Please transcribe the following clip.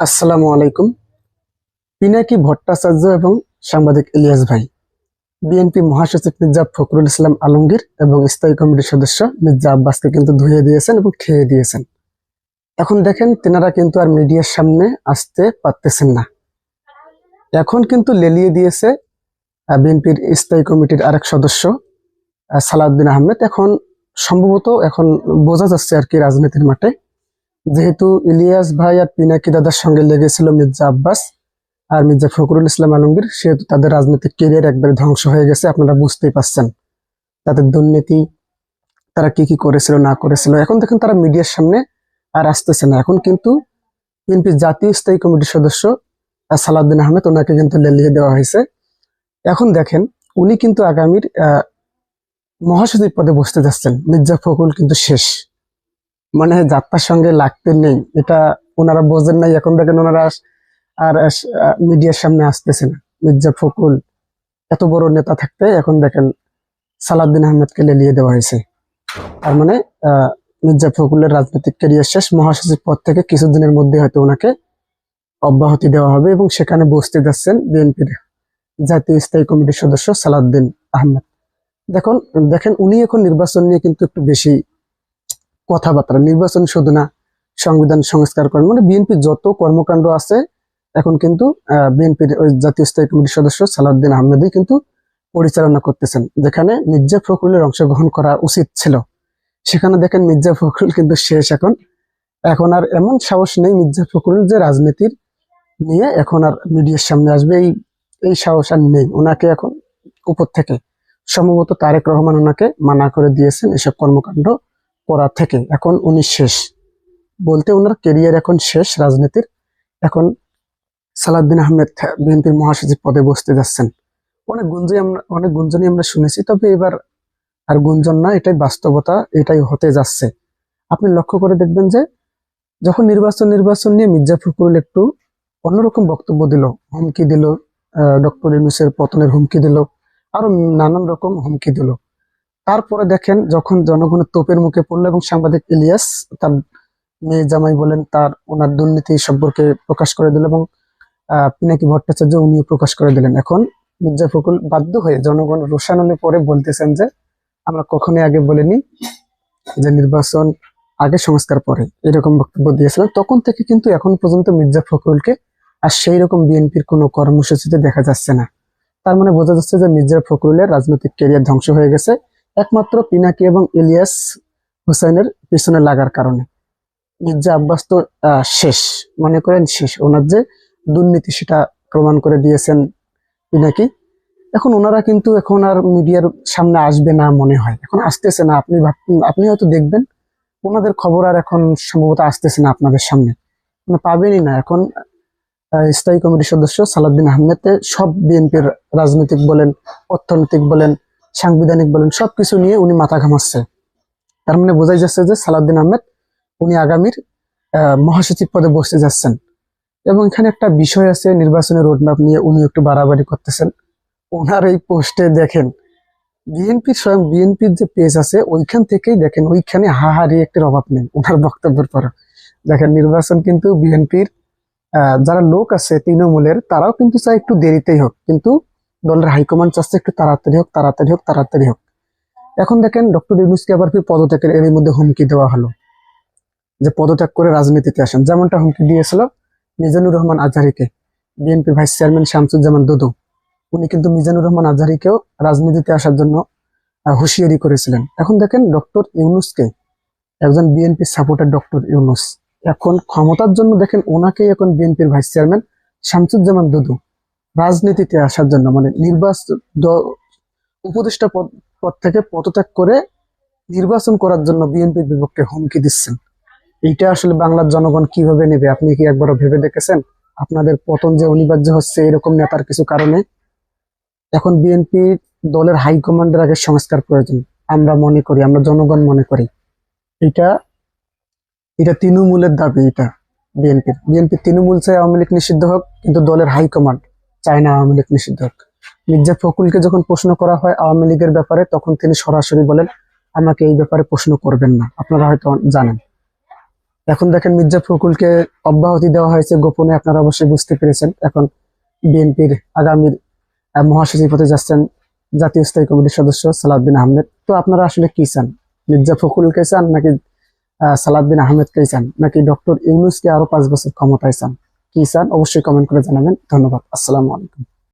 আসসালামু আলাইকুম। পিনাকি ভট্টাচার্য এবং সাংবাদিক ইলিয়াস ভাই, বিএনপি মহাসচিব মির্জা ফখরুল ইসলাম আলমগীর এবং স্থায়ী কমিটির সদস্য মির্জা আব্বাসকে কিন্তু ধুয়ে দিয়েছেন এবং খেয়ে দিয়েছেন। এখন দেখেন, তেনারা কিন্তু আর মিডিয়ার সামনে আসতে পারতেছেন না। এখন কিন্তু লেলিয়ে দিয়েছে বিএনপির স্থায়ী কমিটির আরেক সদস্য সালাউদ্দিন আহমেদ। এখন সম্ভবত এখন বোঝা যাচ্ছে আর কি রাজনীতির মাঠে। যেহেতু ইলিয়াস ভাই আর পিনাকি দাদার সঙ্গে লেগেছিল মির্জা আব্বাস আর মির্জা ফখরুল ইসলাম আলমগীর, সেহেতু তাদের রাজনৈতিক কেরিয়ার একবারে ধ্বংস হয়ে গেছে, আপনারা বুঝতেই পারছেন। তাদের দুর্নীতি, তারা কি কি করেছিল, না করেছিল, এখন দেখেন তারা মিডিয়ার সামনে আর আসতেছে না। এখন কিন্তু বিএনপি জাতীয় স্থায়ী কমিটির সদস্য সালাউদ্দিন আহমেদ, ওনাকে কিন্তু লেলিয়ে দেওয়া হয়েছে। এখন দেখেন, উনি কিন্তু আগামীর মহাসচিব পদে বসতে যাচ্ছেন, মির্জা ফখরুল কিন্তু শেষ। মানে যাত্রার সঙ্গে লাগতে নেই। এটা ওনারা বোঝেন নাই, এখন দেখেন ওনারা আর মিডিয়ার সামনে আসতেছে না। মির্জা ফকুল এত বড় নেতা থাকতে এখন দেখেন সালাউদ্দিন আহমেদকে লেলিয়ে দেওয়া হয়েছে। তার মানে মির্জা ফখরুলের রাজনৈতিক ক্যারিয়ার শেষ, মহাসচিব পদ থেকে কিছুদিনের মধ্যে হয়তো ওনাকে অব্যাহতি দেওয়া হবে এবং সেখানে বসতে যাচ্ছেন বিএনপির জাতীয় স্থায়ী কমিটির সদস্য সালাউদ্দিন আহমেদ। দেখুন, দেখেন উনি এখন নির্বাচন নিয়ে কিন্তু একটু বেশি কথাবার্তা, নির্বাচন শুধু না, সংবিধান সংস্কার করেন মানে বিএনপির যত কর্মকাণ্ড আছে, এখন কিন্তু বিএনপির ওই জাতীয় স্থায়ী কমিটির সদস্য সালাউদ্দিন আহমেদই কিন্তু পরিচালনা করতেছেন, যেখানে মির্জা ফখরুলের অংশগ্রহণ করা উচিত ছিল। সেখানে দেখেন মির্জা ফখরুল কিন্তু শেষ এখন। এখন আর এমন সাহস নেই মির্জা ফখরুল যে রাজনীতির নিয়ে এখন আর মিডিয়ার সামনে আসবে, এই এই সাহস আর নেই। ওনাকে এখন উপর থেকে, সম্ভবত তারেক রহমান ওনাকে মানা করে দিয়েছেন এসব কর্মকাণ্ড। করা থেকে এখন উনি শেষ। বলতে ওনার কেরিয়ার এখন শেষ, রাজনীতির। এখন সালাউদ্দিন আহমেদ বিএনপির মহাসচিব পদে বসতে যাচ্ছেন। অনেক গুঞ্জনই আমরা অনেক গুঞ্জনই আমরা শুনেছি, তবে এবার আর গুঞ্জন না, এটাই বাস্তবতা, এটাই হতে যাচ্ছে। আপনি লক্ষ্য করে দেখবেন যে, যখন নির্বাচন নির্বাচন নিয়ে মির্জা ফখরুল একটু অন্যরকম বক্তব্য দিল, হুমকি দিল ডক্টর ইউনুসের পতনের হুমকি দিল, আরও নানান রকম হুমকি দিল। তারপরে দেখেন যখন জনগণের তোপের মুখে পড়ল এবং সাংবাদিক ইলিয়াস, তার মেয়ে জামাই বলেন, তার ওনার দুর্নীতি সম্পর্কে প্রকাশ করে দিল এবং পিনাকি ভট্টাচার্য উনিও প্রকাশ করে দিলেন। এখন মির্জা ফখরুল বাধ্য হয়ে জনগণ রোশানলে পরে বলতেছেন যে, আমরা কখনোই আগে বলিনি যে নির্বাচন আগে সংস্কার পরে, এরকম বক্তব্য দিয়েছিলেন। তখন থেকে কিন্তু এখন পর্যন্ত মির্জা ফখরুলকে আর সেই রকম বিএনপির কোনো কর্মসূচিতে দেখা যাচ্ছে না। তার মানে বোঝা যাচ্ছে যে মির্জা ফখরুলের রাজনৈতিক ক্যারিয়ার ধ্বংস হয়ে গেছে। একমাত্র পিনাকি এবং ইলিয়াস হুসাইনের পিছনে লাগার কারণে। মির্জা আব্বাস তো শেষ। মনে করেন শেষ। ওনার যে দুর্নীতি, সেটা প্রমাণ করে দিয়েছেন পিনাকি। এখন ওনারা কিন্তু এখন আর মিডিয়ার সামনে আসবে না মনে হয়। এখন আসতেছে না। আপনি আপনি হয়তো দেখবেন, ওনাদের খবর আর এখন সম্ভবত আসতেছে না আপনাদের সামনে। মানে পাবেনই না। এখন স্থায়ী কমিটির সদস্য সালাউদ্দিন আহমেদ সব বিএনপির রাজনৈতিক বলেন, অর্থনৈতিক বলেন সাংবিধানিক বলেন, সবকিছু নিয়ে উনি মাথা ঘামাচ্ছে। তার মানে বোঝাই যাচ্ছে যে সালাউদ্দিন আহমেদ, উনি আগামীর মহাসচিব পদে বসতে যাচ্ছেন। এবং এখানে একটা বিষয় আছে, নির্বাচনের রোডম্যাপ নিয়ে উনি একটু বাড়াবাড়ি করতেছেন। ওনার এই পোস্টে দেখেন বিএনপির স্বয়ং বিএনপির যে পেজ আছে, ওইখান থেকেই দেখেন, ওইখানে হাহারি একটির অভাব নেই ওনার বক্তব্যের পর। দেখেন, নির্বাচন কিন্তু বিএনপির যারা লোক আছে তৃণমূলের, তারাও কিন্তু চায় একটু দেরিতেই হোক। কিন্তু দলের হাইকমান্ড চাচ্ছে, একটু তাড়াতাড়ি হোক তাড়াতাড়ি হোক তাড়াতাড়ি হোক। এখন দেখেন ডক্টর ইউনুসকে আবার ফির পদত্যাগের এর মধ্যে হুমকি দেওয়া হলো, যে পদত্যাগ করে রাজনীতিতে আসেন। যেমনটা হুমকি দিয়েছিল মিজানুর রহমান আজহারিকে। বিএনপির ভাইস চেয়ারম্যান শামসুজ্জামান দুদু, উনি কিন্তু মিজানুর রহমান আজহারিকেও রাজনীতিতে আসার জন্য হুঁশিয়ারি করেছিলেন। এখন দেখেন ডক্টর ইউনুসকে একজন বিএনপি সাপোর্টার ডক্টর ইউনুস এখন ক্ষমতার জন্য দেখেন ওনাকেই এখন বিএনপির ভাইস চেয়ারম্যান শামসুজ্জামান দুদু। রাজনীতিতে আসার জন্য মানে নির্বাচন উপদেষ্টা পদ পদ থেকে পদত্যাগ করে নির্বাচন করার জন্য বিএনপির বিপক্ষে হুমকি দিচ্ছেন। এইটা আসলে বাংলার জনগণ কীভাবে নেবে? আপনি কি একবারও ভেবে দেখেছেন? আপনাদের পতন যে অনিবার্য হচ্ছে এরকম নেতার কিছু কারণে? এখন বিএনপি দলের হাইকমান্ডের আগে সংস্কার প্রয়োজন। আমরা মনে করি, আমরা জনগণ মনে করি। এটা এটা তৃণমূলের দাবি, এটা বিএনপির। বিএনপি তৃণমূল চায় আওয়ামী লীগ নিষিদ্ধ হোক, কিন্তু দলের হাইকমান্ড চায় না আওয়ামী লীগ নিষিদ্ধ মির্জা ফখরুলকে যখন প্রশ্ন করা হয় আওয়ামী লীগের ব্যাপারে, তখন তিনি সরাসরি বলেন, আমাকে এই ব্যাপারে প্রশ্ন করবেন না। আপনারা হয়তো জানেন। এখন দেখেন মির্জা ফখরুলকে অব্যাহতি দেওয়া হয়েছে গোপনে, আপনারা অবশ্যই বুঝতে পেরেছেন। এখন বিএনপির আগামীর মহাসচিব হতে যাচ্ছেন জাতীয় স্থায়ী কমিটির সদস্য সালাউদ্দিন আহমেদ। তো আপনারা আসলে কি চান? মির্জা ফখরুলকে চান নাকি সালাউদ্দিন আহমেদকে চান? নাকি ডক্টর ইউনুসকে আরও পাঁচ বছর ক্ষমতায় চান? কি চান অবশ্যই কমেন্ট করে জানাবেন। ধন্যবাদ। আসসালামু আলাইকুম।